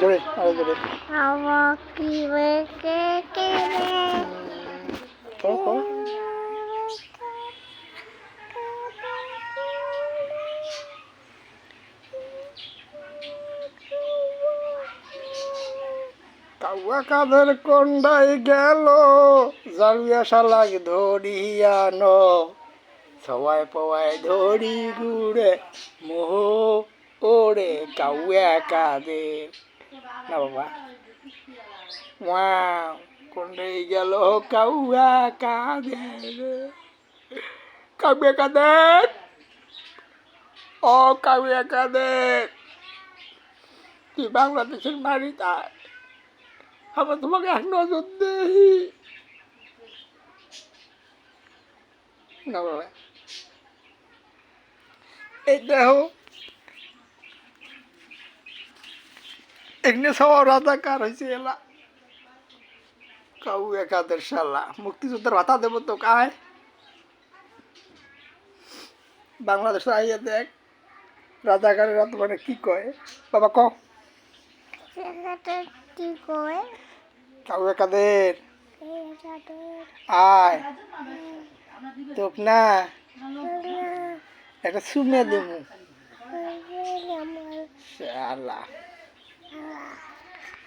জোরে আরও জোরে। কাউয়া কাদের কন্ডাই গেল জারুয়া শালাক ধরিয়ানো সবাই পবাই ধরি গুড়ে মোহ ওরে কাউয়া কাদের না বাবা ওয়াও কন্ডাই গেল কাউয়া কাদের কাউয়া কাদের ও কাউয়া কাদের তুই বাংলাদেশের মারি তাই আমরা তোমাকে এক নজর দেই না বাবা এই দেখো এখানে সব রাজাকার হয়েছে এলা। কাউ একাদের শালা। মুক্তিযুদ্ধের ভাতা দেব তো কায় বাংলাদেশে আইয়া দেখ রাজাকারেরা তো মানে কি কয়? বাবা ক। কি করে কাউ একাদের? আয়। তোক না। একটা সুমে দেবো শালা। Yeah.